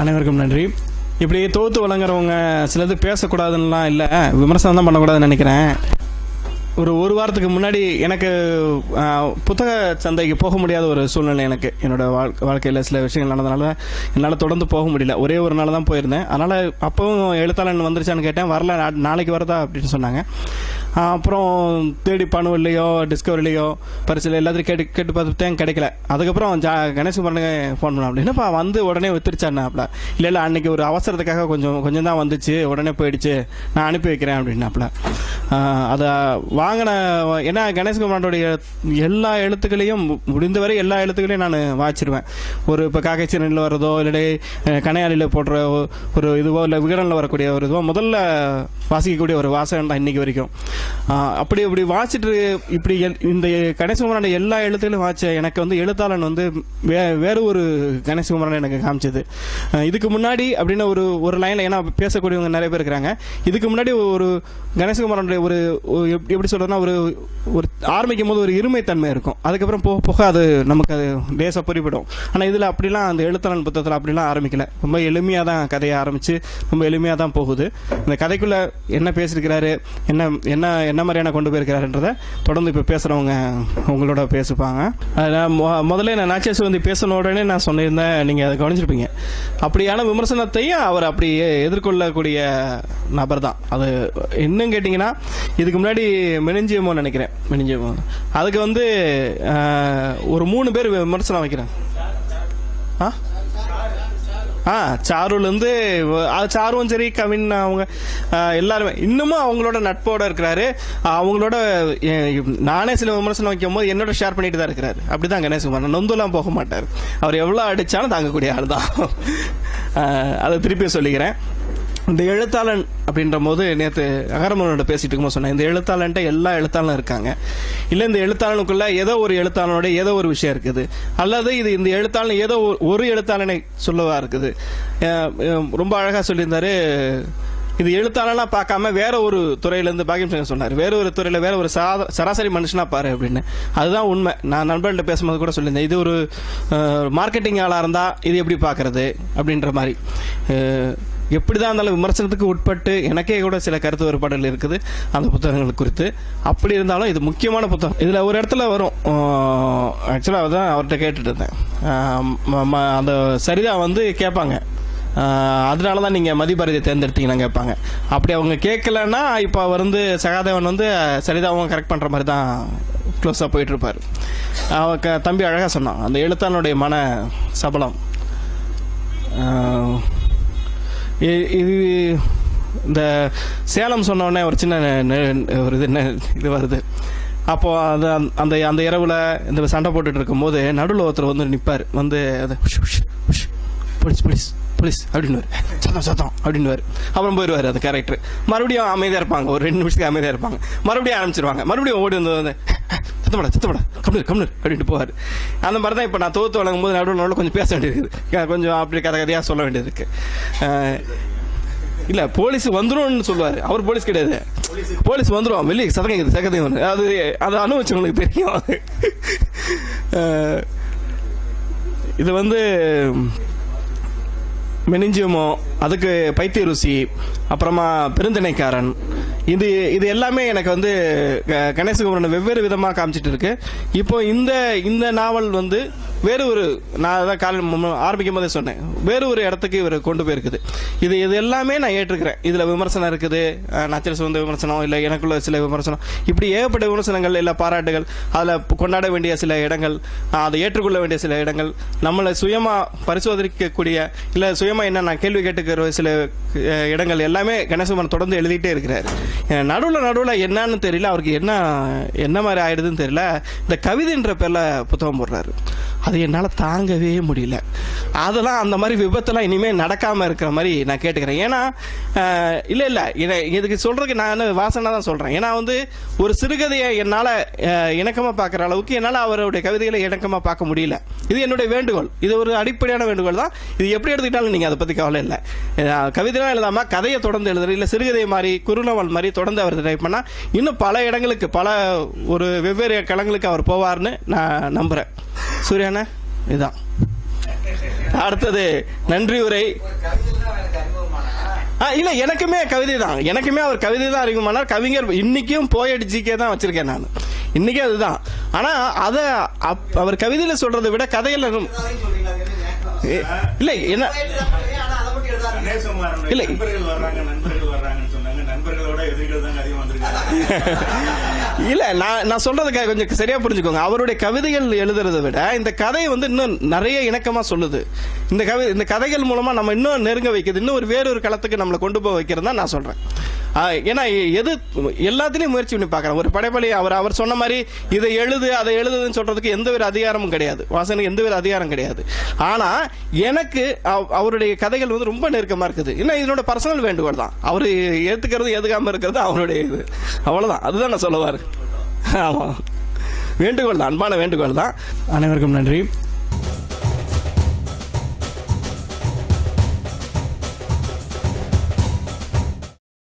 அனைவருக்கும் நன்றி. இப்படி தொகுத்து வழங்குறவங்க சிலது பேசக்கூடாதுன்னெலாம் இல்லை விமர்சனம் தான் பண்ணக்கூடாதுன்னு நினைக்கிறேன். ஒரு ஒரு வாரத்துக்கு முன்னாடி எனக்கு புத்தக சந்தைக்கு போக முடியாத ஒரு சூழ்நிலை எனக்கு என்னோட வாழ்க்கை வாழ்க்கையில் சில விஷயங்கள் நடந்தனால என்னால் தொடர்ந்து போக முடியல. ஒரே ஒரு நாள் தான் போயிருந்தேன். அதனால் அப்போவும் எழுத்தாளன் வந்துருச்சான்னு கேட்டேன். வரல நாளைக்கு வரதா அப்படின்னு சொன்னாங்க. அப்புறம் தேடி பணுவில்லையோ டிஸ்கவரிலையோ பரிசில் எல்லாத்தையும் கேட்டு கேட்டு பார்த்துட்டேன் கிடைக்கல. அதுக்கப்புறம் ஜா கணேசகுமாரனுக்கு ஃபோன் பண்ண அப்படின்னா வந்து உடனே வித்துருச்சான்னாப்ல. இல்லை இல்லை அன்னைக்கு ஒரு அவசரத்துக்காக கொஞ்சம் கொஞ்சம் தான் வந்துச்சு. உடனே போயிடுச்சு. நான் அனுப்பி வைக்கிறேன் அப்படின்னாப்ல. அதை வாங்கின ஏன்னா கணேசகுமாரோடைய எல்லா எழுத்துக்களையும் முடிந்தவரை எல்லா எழுத்துக்களையும் நான் வாச்சிருவேன். ஒரு இப்போ காக்கைச்சீரனில் வர்றதோ இல்லை கனையாளியில் போடுற ஒரு இதுவோ இல்லை விகடனில் வரக்கூடிய ஒரு இதுவோ முதல்ல வாசிக்கக்கூடிய ஒரு வாசகம் தான் இன்றைக்கி வரைக்கும். அப்படி இப்படி வாசிட்டு இப்படி எல்- இந்த கணேசகுமாரோட எல்லா எழுத்துக்களையும் வாச்ச எனக்கு வந்து எழுத்தாளன் வந்து வே வேறு ஒரு கணேசகுமாரன் எனக்கு காமிச்சது. இதுக்கு முன்னாடி அப்படின்னு ஒரு ஒரு லைனில் ஏன்னா பேசக்கூடியவங்க நிறைய பேர் இருக்கிறாங்க. இதுக்கு முன்னாடி ஒரு கணேசகுமாரனுடைய ஒரு எப்படி சொல்றதுன்னா ஒரு ஒரு ஆரம்பிக்கும் போது ஒரு இருமைத்தன்மை இருக்கும். அதுக்கப்புறம் போக போக அது நமக்கு அது லேசாக புரிவிடும் ஆனால் இதில் அப்படிலாம் அந்த எழுத்தாளன் புத்தகத்தில் அப்படிலாம் ஆரம்பிக்கல. ரொம்ப எளிமையாக தான் கதையை ஆரம்பித்து ரொம்ப எளிமையாக தான் போகுது. இந்த கதைக்குள்ளே என்ன பேசியிருக்கிறாரு என்ன என்ன என்ன மாதிரியான கொண்டு போயிருக்கிறாருன்றதை தொடர்ந்து இப்போ பேசுகிறவங்க உங்களோட பேசுப்பாங்க அதில் மொ- முதல்ல நான் நாச்சேஸ் வந்து பேசின உடனே நான் சொன்னிருந்தேன் நீங்கள் அதை கவனிச்சிருப்பீங்க. அப்படியான விமர்சனத்தையும் அவர் அப்படி எதிர்கொள்ளக்கூடிய நபர் தான் அது இன்னும் கேட்டிங்கன்னா இதுக்கு முன்னாடி மெனிஞ்சியமோ நினைக்கிறேன். மெனிஞ்சியமோ. அதுக்கு வந்து ஒரு மூணு பேர் விமர்சனம் வைக்கிறேன். ஆ? ஆ சாருலேருந்து அது சாருவும் சரி கவின் அவங்க எல்லாருமே. இன்னமும் அவங்களோட நட்போட இருக்கிறாரு. அவங்களோட நானே சில விமர்சனம் வைக்கும் போது என்னோட ஷேர் பண்ணிட்டு தான் இருக்கிறாரு. அப்படிதான் கணேசகுமார். நொந்துலாம் போக மாட்டார். அவர் எவ்வளோ அடிச்சாலும் தாங்கக்கூடிய ஆள் தான். அதை திருப்பி சொல்லிக்கிறேன். இந்த எழுத்தாளன் அப்படின்ற போது நேற்று அகரமனோட பேசிட்டு இருக்கும்போது சொன்னேன் இந்த எழுத்தாளன்ட்ட எல்லா எழுத்தாளனும் இருக்காங்க. இல்லை இந்த எழுத்தாளனுக்குள்ள ஏதோ ஒரு எழுத்தாளனோட ஏதோ ஒரு விஷயம் இருக்குது. அல்லது இது இந்த எழுத்தாளன் ஏதோ ஒரு- எழுத்தாளனை சொல்லவா இருக்குது. ரொம்ப அழகாக சொல்லியிருந்தாரு. இது எழுத்தாளனா பார்க்காம வேற ஒரு துறையிலேருந்து பாக்கியம் சிங் சொன்னார். வேற ஒரு துறையில் வேற ஒரு சாத சராசரி மனுஷனா பாரு அப்படின்னு. அதுதான் உண்மை. நான் நண்பர்கள்ட்ட பேசும்போது கூட சொல்லியிருந்தேன் இது ஒரு மார்க்கெட்டிங் ஆளாக இருந்தால் இது எப்படி பார்க்கறது அப்படின்ற மாதிரி. எப்படிதான் இருந்தாலும் விமர்சனத்துக்கு உட்பட்டு எனக்கே கூட சில கருத்து வேறுபாடுகள் இருக்குது. அந்த புத்தகங்கள் குறித்து. அப்படி இருந்தாலும் இது முக்கியமான புத்தகம். இதில் ஒரு இடத்துல வரும். ஆக்சுவலாக தான் அவர்கிட்ட கேட்டுட்டு இருந்தேன். ம- அந்த சரிதா வந்து கேட்பாங்க. அதனால தான் நீங்கள் மதிப்பாரதியை தேர்ந்தெடுத்தீங்கன்னு கேட்பாங்க. அப்படி அவங்க கேட்கலன்னா இப்போ அவர் வந்து சகாதேவன் வந்து சரிதாவும் கரெக்ட் பண்ணுற மாதிரி தான் க்ளோஸாக போயிட்டுருப்பார். அவ க- தம்பி அழகாக சொன்னான். அந்த எழுத்தாளனுடைய மன சபலம். இது இந்த சேலம் சொன்னோடனே ஒரு சின்ன ஒரு இது நெ- இது வருது. அப்போது அது அந்த- அந்த அந்த இந்த சண்டை போட்டுட்டு இருக்கும்போது நடுவில் ஒருத்தர் வந்து நிற்பார் வந்து அது உஷ், உஷ், உஷ், போலீஸ் போலீஸ் போலீஸ் அப்படின்னு சத்தம் சத்தம் அப்படின்னு அப்புறம் போயிடுவார் அந்த கேரக்டர். மறுபடியும் அமைதியாக இருப்பாங்க. ஒரு ரெண்டு நிமிஷத்துக்கு அமைதியாக இருப்பாங்க. மறுபடியும் ஆரம்பிச்சிருவாங்க. மறுபடியும் ஓடி வந்து வந்து சத்தப்படா சத்தப்படா கம்னூர் கம்னூர் அப்படின்ட்டு போவார். அந்த மாதிரி தான் இப்போ நான் தொகுத்து வழங்கும் போது நடுவில் நடுவில் கொஞ்சம் பேச வேண்டியிருக்கு கொஞ்சம் அப்படி கதை கதையாக சொல்ல வேண்டியிருக்கு இல்லை போலீஸ் வந்துரும்னு சொல்லுவார். அவர் போலீஸ் கிடையாது. போலீஸ் வந்துடும் வெளியே சதம் கேக்குது அது அதை அனுபவிச்சவங்களுக்கு தெரியும் இது வந்து மெனிஞ்சியமோ அதுக்கு பைத்திய ருசி அப்புறமா பெருந்திணைக்காரன். இது இது எல்லாமே எனக்கு வந்து க- கணேசகுமரன் வெவ்வேறு விதமாக காமிச்சிட்டு இருக்கு. இப்போ இந்த இந்த நாவல் வந்து வேறு ஒரு நான் அதான் கால ஆரம்பிக்கும் போதே சொன்னேன். வேறு ஒரு இடத்துக்கு இவர் கொண்டு போயிருக்குது. இது இது எல்லாமே நான் ஏற்றுக்கிறேன். இதில் விமர்சனம் இருக்குது. அஹ், நச்சல் விமர்சனம் இல்லை எனக்குள்ள சில விமர்சனம். இப்படி ஏகப்பட்ட விமர்சனங்கள் இல்லை பாராட்டுகள் அதில் கொண்டாட வேண்டிய சில இடங்கள் அதை ஏற்றுக்கொள்ள வேண்டிய சில இடங்கள் நம்மளை சுயமாக பரிசோதிக்கக்கூடிய இல்லை சுயமாக என்ன நான் கேள்வி கேட்டுக்கிற சில இடங்கள் எல்லாமே கணேசகுமார் தொடர்ந்து எழுதிட்டே இருக்கிறார். நடுவில் நடுவில் என்னன்னு தெரியல அவருக்கு என்ன என்ன மாதிரி ஆயிடுதுன்னு தெரியல. இந்த கவிதைன்ற பேரில் புத்தகம் போடுறாரு. அது என்னால் தாங்கவே முடியல. அதெல்லாம் அந்த மாதிரி விபத்தெல்லாம் இனிமேல் நடக்காமல் இருக்கிற மாதிரி நான் கேட்டுக்கிறேன். ஏன்னா இல்லை இல்லை. இதை இதுக்கு சொல்கிறதுக்கு நான் வாசனை தான் சொல்கிறேன் ஏன்னா வந்து ஒரு சிறுகதையை என்னால் இணக்கமாக பார்க்குற அளவுக்கு என்னால் அவருடைய கவிதைகளை இணக்கமாக பார்க்க முடியல. இது என்னுடைய வேண்டுகோள். இது ஒரு அடிப்படையான வேண்டுகோள் தான். இது எப்படி எடுத்துக்கிட்டாலும் நீங்கள் அதை பற்றி கவலை இல்லை. கவிதைலாம் எழுதாமல் கதையை தொடர்ந்து எழுதுறது இல்லை சிறுகதை மாதிரி குறுநவல் மாதிரி தொடர்ந்து அவர் டைப் பண்ணால் இன்னும் பல இடங்களுக்கு பல ஒரு வெவ்வேறு களங்களுக்கு அவர் போவார்னு நான் நம்புகிறேன் சூர்யாண்ணா? இதுதான் அடுத்தது நன்றி உரை. ஆ, இல்ல எனக்குமே கவிதை தான். எனக்குமே அவர் கவிதை தான் அறிமுகமானார் கவிஞர் இன்னைக்கும் போயட் ஜிகே தான் வச்சிருக்கேன் நான். இன்னைக்கு அதுதான். ஆனா அத அப்- அவர் கவிதையில சொல்றதை விட கதையில ஏ, இல்ல என்ன இல்லை. இல்ல நான் நான் சொல்றதுக்கு கொஞ்சம் சரியா புரிஞ்சுக்கோங்க. அவருடைய கவிதைகள் எழுதுறதை விட இந்த கதை வந்து இன்னும் நிறைய இணக்கமா சொல்லுது. இந்த கவி இந்த கதைகள் மூலமா நம்ம இன்னும் நெருங்க வைக்குது. இன்னும் ஒரு வேறொரு களத்துக்கு நம்மளை கொண்டு போய் வைக்கிறது தான் நான் சொல்றேன். ஏன்னா எது எல்லாத்திலையும் முயற்சி பண்ணி பார்க்குறேன். ஒரு படைப்பாளி அவர் அவர் சொன்ன மாதிரி இதை எழுது அதை எழுதுன்னு சொல்கிறதுக்கு எந்த ஒரு அதிகாரமும் கிடையாது. வாசனுக்கு எந்த ஒரு அதிகாரம் கிடையாது. ஆனால் எனக்கு அவருடைய கதைகள் வந்து ரொம்ப நெருக்கமாக இருக்குது. ஏன்னா இதனோட பர்சனல் வேண்டுகோள் தான். அவர் ஏற்றுக்கிறது எதுக்காமல் இருக்கிறது அவருடைய இது. அவ்வளோதான் அதுதான் நான் சொல்லுவார் ஆமாம் வேண்டுகோள் தான். அன்பான வேண்டுகோள் தான். அனைவருக்கும் நன்றி.